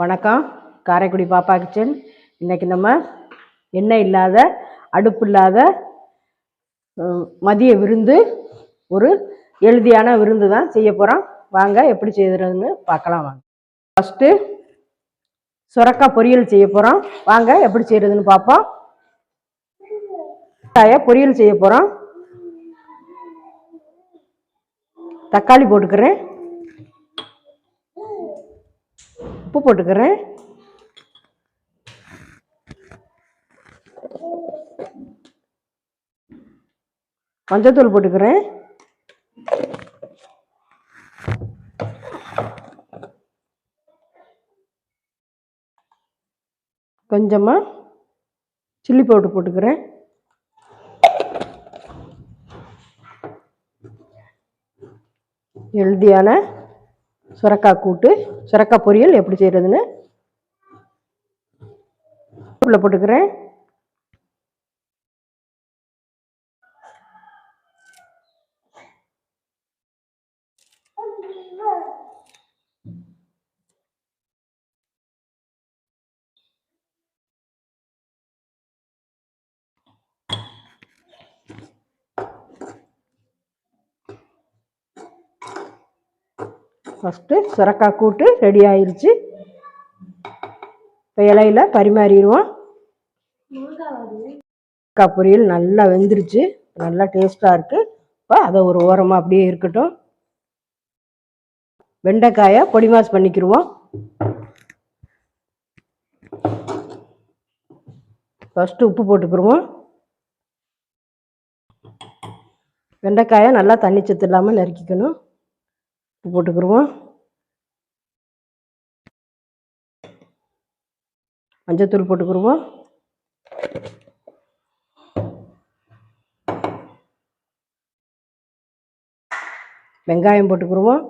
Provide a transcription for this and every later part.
வணக்கம். காரைக்குடி பாப்பா கிச்சன். இன்றைக்கி நம்ம எண்ணெய் இல்லாத அடுப்பு இல்லாத மதிய விருந்து ஒரு எழுதியான விருந்து தான் செய்ய போகிறோம் வாங்க எப்படி செய்கிறதுன்னு பார்க்கலாம் வாங்க. ஃபஸ்ட்டு சுரக்காய் பொரியல் செய்ய போகிறோம் வாங்க எப்படி செய்கிறதுன்னு பார்ப்போம். சுரக்காயை பொரியல் செய்ய போகிறோம் தக்காளி போட்டுக்கிறேன். உப்பு போட்டுக்கிறேன். மஞ்சத்தூள் போட்டுக்கிறேன். கொஞ்சமாக சில்லி பவுடர் போட்டுக்கிறேன். ஹெல்தியான சுரக்காய் கூட்டு சுரக்காய் பொரியல் எப்படி செய்கிறதுன்னு உள்ள போட்டுக்கிறேன். ஃபஸ்ட்டு சுரக்காய் கூட்டு ரெடி ஆயிடுச்சு இப்போ இலையில பரிமாறிடுவோம். சுரக்காய் பொரியல் நல்லா வெந்துருச்சு. நல்லா டேஸ்ட்டாக இருக்குது இப்போ அதை ஒரு ஓரமாக அப்படியே இருக்கட்டும். வெண்டைக்காயை பொடி மாஸ் பண்ணிக்கிடுவோம் ஃபஸ்ட்டு உப்பு போட்டுக்கிடுவோம் வெண்டைக்காயை நல்லா தண்ணி சத்து இல்லாமல் நறுக்கிக்கணும். உப்பு போட்டுக்கிடுவோம் மஞ்சத்தூள் போட்டுக்கிடுவோம் வெங்காயம் போட்டுக்கிருவோம்.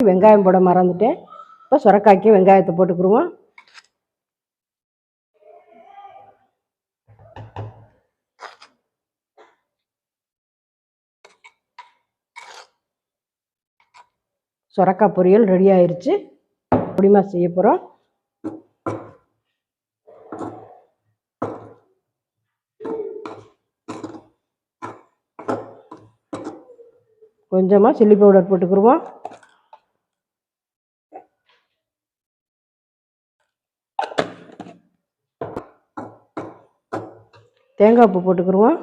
வெங்காயம் போட மறந்துட்டேன். இப்போ சுரக்காய்க்கு வெங்காயத்தை போட்டுக்கிடுவோம் சுரக்கா பொரியல் ரெடி ஆயிருச்சு. பொடிமா செய்ய போகிறோம் கொஞ்சமாக சில்லி பவுடர் போட்டுக்கிருவோம். தேங்காய் பூ போட்டுக்கிடுவோம்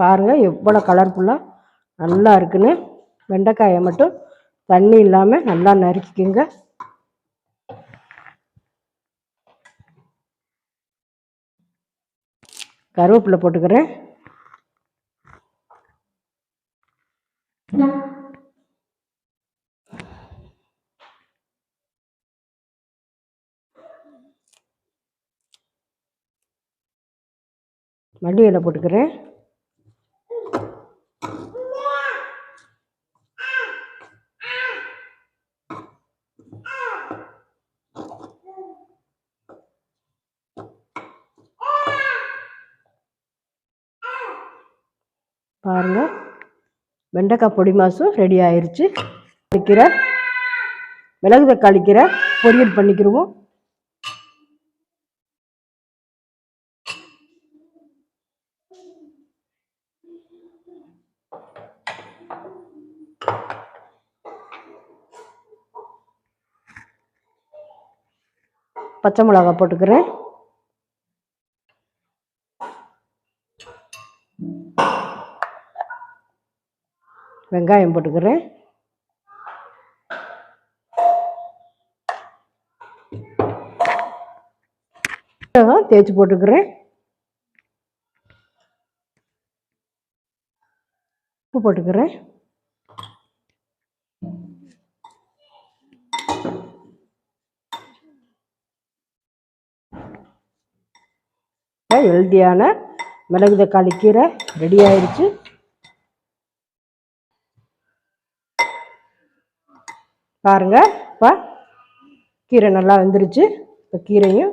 பாருங்கள் எவ்வளோ கலர்ஃபுல்லாக நல்லா இருக்குன்னு. வெண்டைக்காயை மட்டும் தண்ணி இல்லாமல் நல்லா நறுக்கிக்கோங்க. கருவேப்பிலை போட்டுக்கிறேன். மல்லி இலை போட்டுக்கிறேன். பாருங்கள் வெண்டைக்காய் பொடி மாசும் ரெடி ஆயிடுச்சு கீரை மிளகு தக்காளி கீரை பொரியல் பண்ணிக்கிடுவோம் பச்சை மிளகா போட்டுக்கிறேன். வெங்காயம் போட்டுக்கிறேன். தேய்ச்சி போட்டுக்கிறேன். உப்பு போட்டுக்கிறேன். ஹெல்த்தியான மிளகு தக்காளி கீரை ரெடி ஆயிடுச்சு பாருங்கள் இப்போ கீரை நல்லா வெந்துருச்சு. இப்போ கீரையும்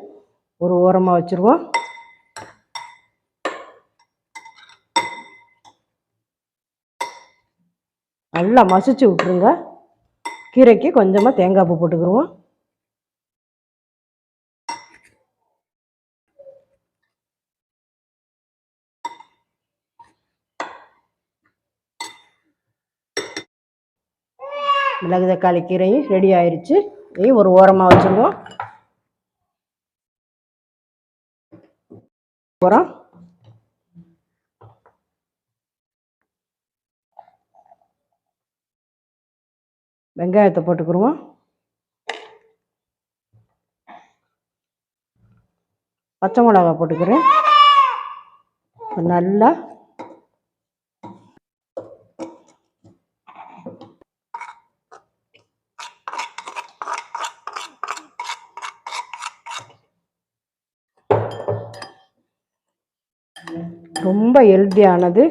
ஒரு ஓரமாக வச்சுருவோம். நல்லா மசிச்சு விட்ருங்க கீரைக்கு கொஞ்சமாக தேங்காய் பூ போட்டுக்கிருவோம். மிளகு தக்காளி கீரையும் ரெடி ஆயிடுச்சு இதையும் ஒரு ஓரமாக வச்சுருவோம். அப்புறம் வெங்காயத்தை போட்டுக்கிருவோம். பச்சை மிளகா போட்டுக்கிறேன். நல்லா ஹெல்த்தியானது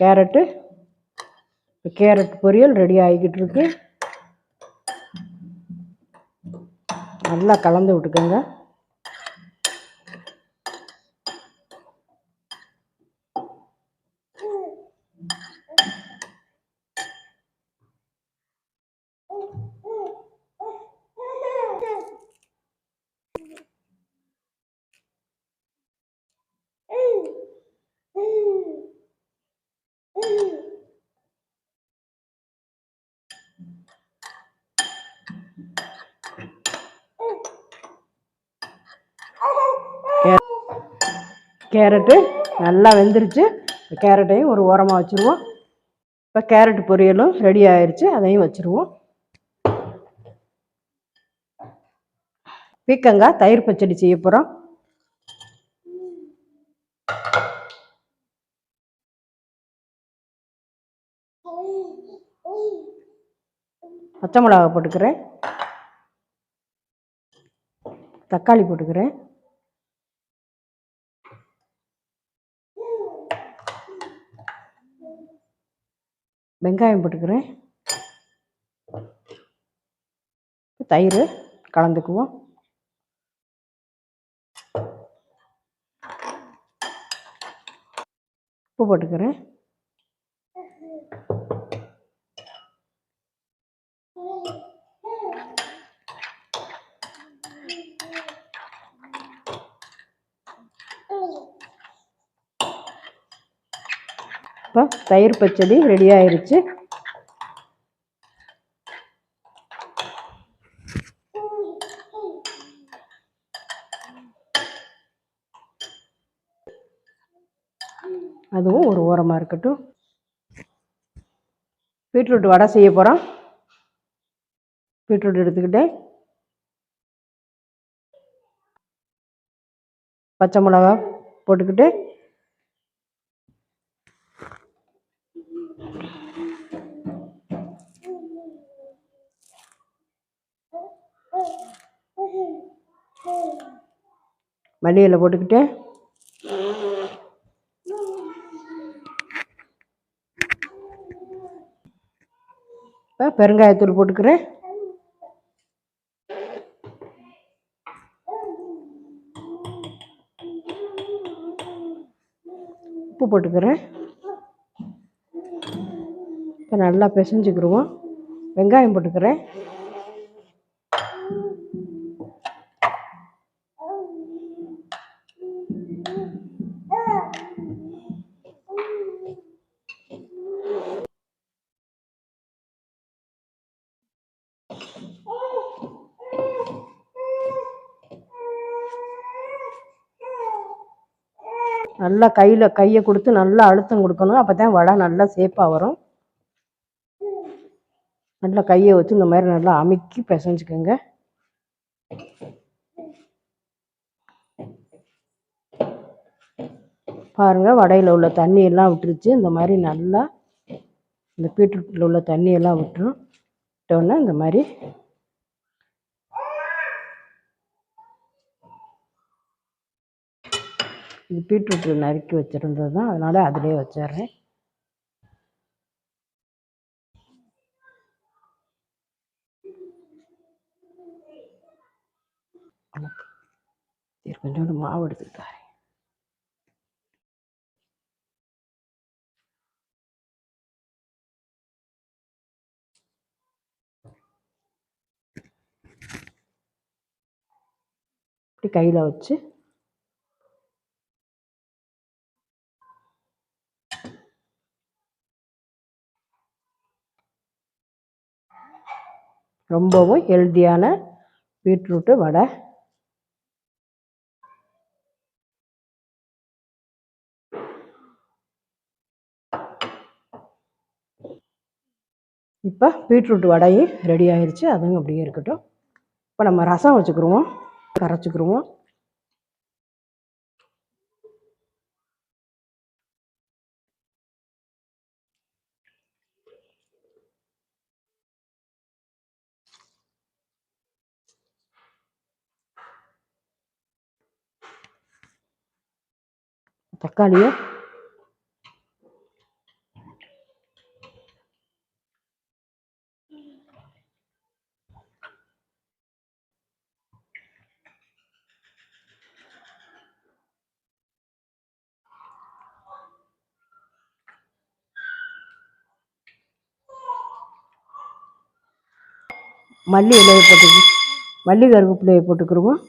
கேரட்டு கேரட் பொரியல் ரெடி ஆகிக்கிட்டு இருக்கு நல்லா கலந்து விட்டுக்கோங்க. கேரட்டு நல்லா வெந்துருச்சு. கேரட்டையும் ஒரு ஓரமாக வச்சுருவோம். இப்போ கேரட் பொரியலும் ரெடி ஆயிடுச்சு அதையும் வச்சுருவோம். பீக்கங்காய் தயிர் பச்சடி செய்ய போகிறோம் பச்சை மிளகா போட்டுக்கிறேன். தக்காளி போட்டுக்கிறேன். வெங்காயம் போட்டுக்கிறேன். தயிர் கலந்துக்குவோம். உப்பு போட்டுக்கிறேன். இப்போ தயிர் பச்சடி ரெடி ஆயிருச்சு. அதுவும் ஒரு ஓரமாக இருக்கட்டும். பீட்ரூட் வடை செய்ய போகிறோம் பீட்ரூட் எடுத்துக்கிட்டேன். பச்சை மிளகா போட்டுக்கிட்டு மல்லியில் போட்டுக்கிட்டு. இப்போ பெருங்காயத்தூள் போட்டுக்கிறேன். உப்பு போட்டுக்கிறேன். இப்போ நல்லா பிசைஞ்சுக்கிடுவோம் வெங்காயம் போட்டுக்கிறேன். நல்லா கையில் கையை கொடுத்து நல்லா அழுத்தம் கொடுக்கணும். அப்போ தான் வடை நல்லா சேஃபாக வரும். நல்லா கையை வச்சு இந்த மாதிரி நல்லா அமுக்கி பிசைஞ்சுக்கோங்க. பாருங்கள் வடையில் உள்ள தண்ணியெல்லாம் விட்டுருச்சு. இந்த மாதிரி நல்லா இந்த பீட்ரூட்டில் உள்ள தண்ணியெல்லாம் விட்டுரும் விட்டோன்னே இந்த மாதிரி இது பீட்ரூட்டில் நறுக்கி வச்சுருந்தது தான் அதனால் அதிலே வச்சிடுறேன். சரி கொஞ்சோண்டு மாவு எடுத்துக்கிட்டாரு. இப்படி கையில் வச்சு ரொம்பவும் ஹெல்த்தியான பீட்ரூட்டு வடை இப்போ பீட்ரூட் வடையும் ரெடி ஆயிடுச்சு அதுவும் அப்படியே இருக்கட்டும். இப்போ நம்ம ரசம் வச்சுக்கிருவோம். கரைச்சிக்கிருவோம். தக்காளியை மல்லி இலையை போட்டு மல்லி கருவேப்பிலையை போட்டுக்கிறோம்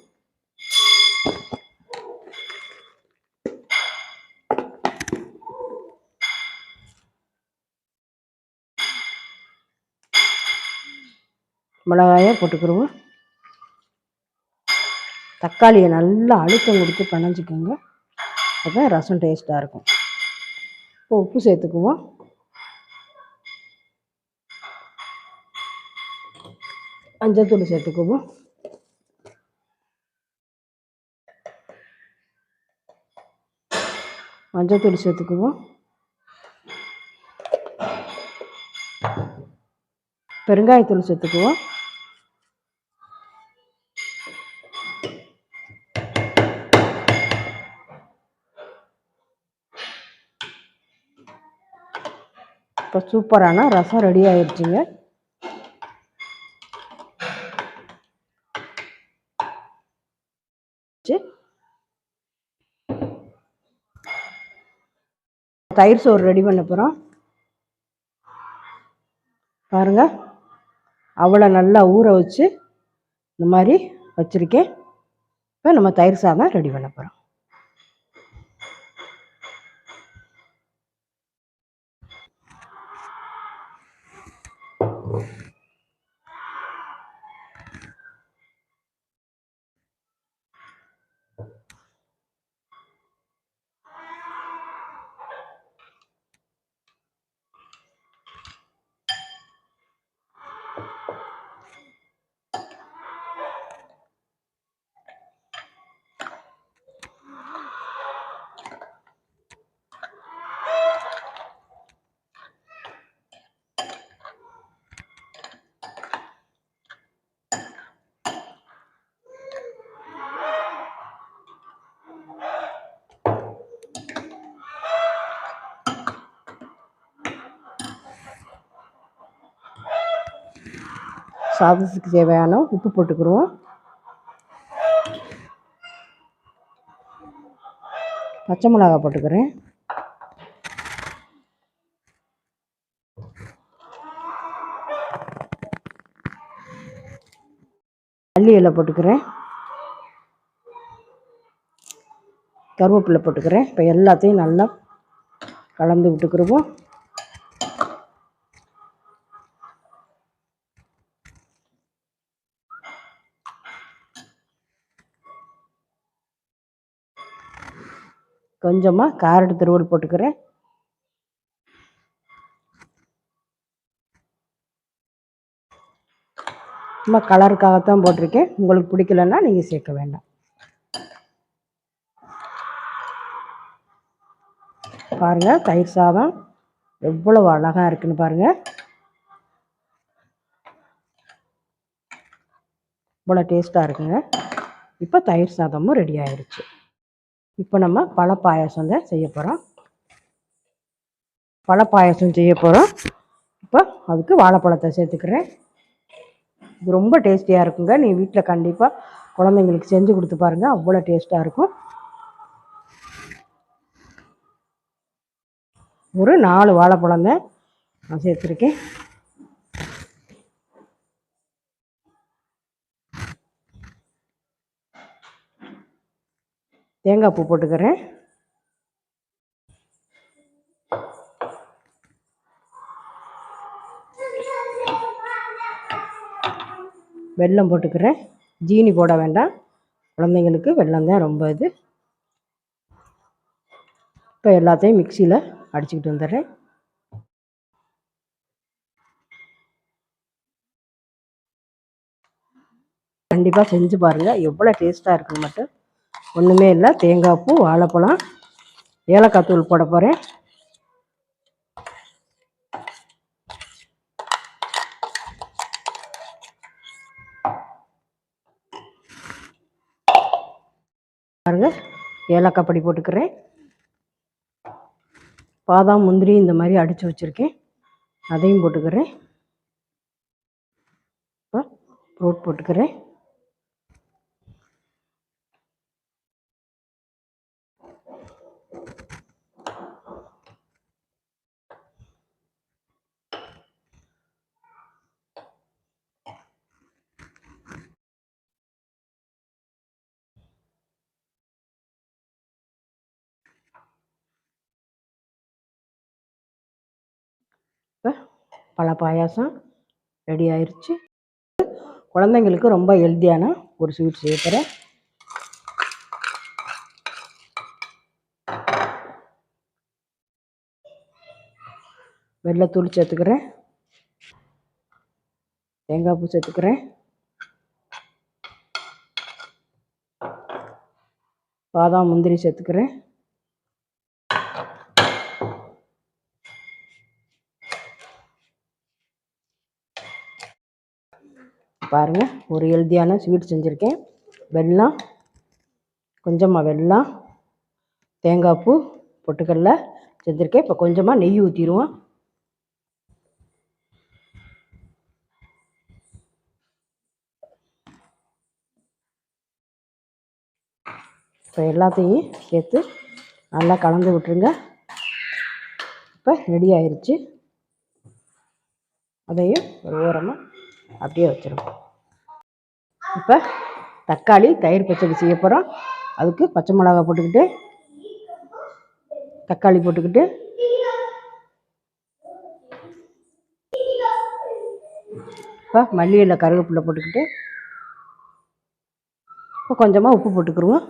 மிளகாயை போட்டுக்கிருவோம். தக்காளியை நல்லா அழுத்தம் கொடுத்து பிணைஞ்சிக்கோங்க. அப்போ ரசம் டேஸ்ட்டாக இருக்கும். இப்போ உப்பு சேர்த்துக்குவோம். மஞ்சத்தூள் சேர்த்துக்குவோம். மஞ்சத்தூள் சேர்த்துக்குவோம். பெருங்காயத்தூள் சேர்த்துக்குவோம். இப்போ சூப்பரான ரசம் ரெடி ஆயிடுச்சுங்க வச்சு தயிர் சோறு ரெடி பண்ண போகிறோம் பாருங்கள் அவ்வளோ நல்லா ஊற வச்சு இந்த மாதிரி வச்சுருக்கேன். இப்போ நம்ம தயிர் சாதம் ரெடி பண்ண போகிறோம் சாதத்துக்கு தேவையான உப்பு போட்டுக்கிருவோம் பச்சை மிளகா போட்டுக்கிறேன். மல்லி இலை போட்டுக்கிறேன். கருவேப்பிலை போட்டுக்கிறேன். இப்போ எல்லாத்தையும் நல்லா கலந்து விட்டுக்கிருவோம் கொஞ்சமாக கேரட் துருவல் போட்டுக்கிறேன். சும்மா கலருக்காகத்தான் போட்டிருக்கேன். உங்களுக்கு பிடிக்கலன்னா நீங்கள் சேர்க்க வேண்டாம். பாருங்கள் தயிர் சாதம் எவ்வளவு அழகாக இருக்குன்னு பாருங்கள் இவ்வளோ டேஸ்ட்டாக இருக்குங்க. இப்போ தயிர் சாதமும் ரெடி ஆயிடுச்சு இப்போ நம்ம பழ பாயாசம் தான் செய்ய போகிறோம் பழ பாயாசம் செய்ய போகிறோம் இப்போ அதுக்கு வாழைப்பழத்தை சேர்த்துக்கிறேன். இது ரொம்ப டேஸ்டியாக இருக்குங்க. நீ வீட்டில் கண்டிப்பாக குழந்தைங்களுக்கு செஞ்சு கொடுத்து பாருங்கள் அவ்வளோ டேஸ்ட்டாக இருக்கும். ஒரு நாலு வாழைப்பழம் தான் நான் சேர்த்துருக்கேன். தேங்காய் பூ போட்டுக்கிறேன். வெல்லம் போட்டுக்கிறேன். ஜீனி போட வேண்டாம். குழந்தைங்களுக்கு வெல்லம் தான் ரொம்ப இது. இப்போ எல்லாத்தையும் மிக்சியில் அடிச்சுக்கிட்டு வந்துடுறேன். கண்டிப்பாக செஞ்சு பாருங்கள் எவ்வளோ டேஸ்ட்டாக இருக்குன்னு மட்டும் ஒன்றுமே இல்லை. தேங்காய் பூ வாழைப்பழம் ஏலக்காய் தூள் போட போகிறேன் பாருங்க ஏலக்காய் படி போட்டுக்கிறேன். பாதாம் முந்திரி இந்த மாதிரி அடித்து வச்சுருக்கேன். அதையும் போட்டுக்கிறேன். ஃப்ரூட் போட்டுக்கிறேன் இப்போ பல பாயாசம் ரெடி ஆயிடுச்சு குழந்தைங்களுக்கு ரொம்ப ஹெல்த்தியான ஒரு ஸ்வீட் செய்ய போகிறேன் வெள்ளைத்தூள் சேர்த்துக்கிறேன். தேங்காய் பூ சேர்த்துக்கிறேன். பாதாம் முந்திரி சேர்த்துக்கிறேன். பாருங்கள் ஒரு ஹெல்த்தியான ஸ்வீட் செஞ்சுருக்கேன். வெல்லம் கொஞ்சமாக வெல்லம் தேங்காய் பூ பொட்டுக்கடல செஞ்சுருக்கேன். இப்போ கொஞ்சமாக நெய் ஊற்றிடுவோம் இப்போ எல்லாத்தையும் சேர்த்து நல்லா கலந்து விட்டுருங்க. இப்போ ரெடி ஆயிடுச்சு அதையும் ஒரு ஓரமாக அப்படியே வச்சிருவோம். இப்போ தக்காளி தயிர் பச்சடி செய்ய போகிறோம் அதுக்கு பச்சை மிளகா போட்டுக்கிட்டு தக்காளி போட்டுக்கிட்டு. இப்போ மல்லி இலை கருவேப்பிலை போட்டுக்கிட்டு இப்போ கொஞ்சமாக உப்பு போட்டுக்கிருவோம்.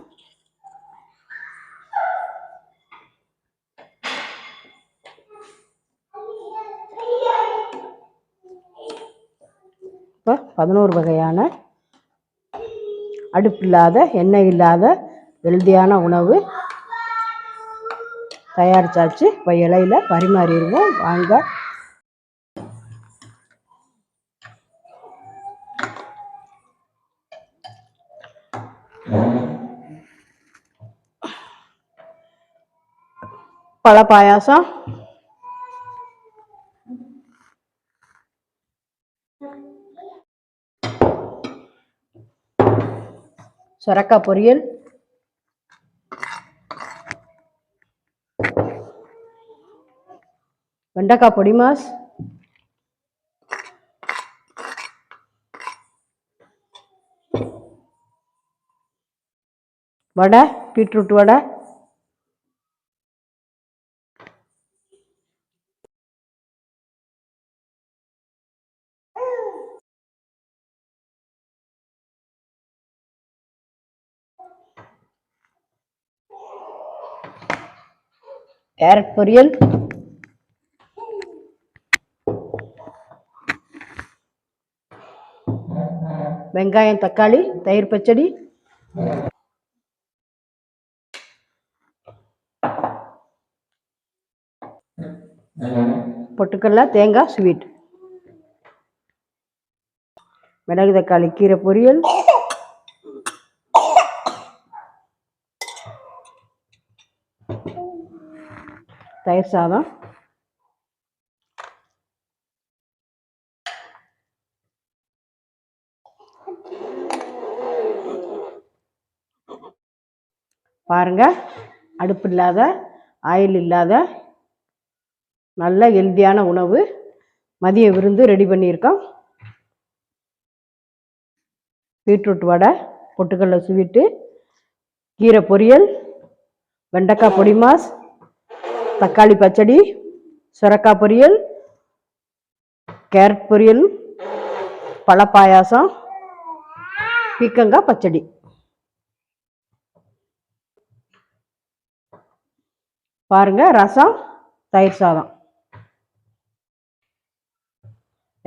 இப்போ பதினோரு வகையான அடுப்பு இல்லாத எண்ணெய் இல்லாத ஹெல்தியான உணவு தயாரிச்சாச்சு. இப்போ இலையில பரிமாறிடுவோம். வாங்க. பழ பாயாசம். சுரக்காய் பொரியல். வெண்டைக்காய் பொடி மாஸ். வடை பீட்ரூட் வடை. கேரட் பொரியல். வெங்காயம் தக்காளி தயிர் பச்சடி. பொட்டுக்கடலை தேங்காய் ஸ்வீட். மிளகு தக்காளி கீரை பொரியல். தயிர் சாதம். பாருங்க அடுப்பு இல்லாத ஆயில் இல்லாத நல்ல ஹெல்தியான உணவு. மதிய விருந்து ரெடி பண்ணியிருக்கோம். பீட்ரூட் வடை பொட்டுக்கடலை ஸ்வீட்டு கீரை பொரியல் வெண்டைக்காய் பொடி மாஸ் தக்காளி பச்சடி சுரக்காய் பொரியல் கேரட் பொரியல் பழப்பாயாசம் பாயாசம் பீக்கங்காய் பச்சடி. பாருங்க ரசம் தயிர் சாதம்.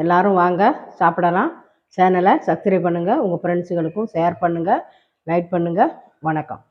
எல்லாரும் வாங்க சாப்பிடலாம். சேனலை சப்ஸ்கிரைப் பண்ணுங்கள் உங்கள் ஃப்ரெண்ட்ஸுகளுக்கும் ஷேர் பண்ணுங்கள் லைக் பண்ணுங்கள் வணக்கம்.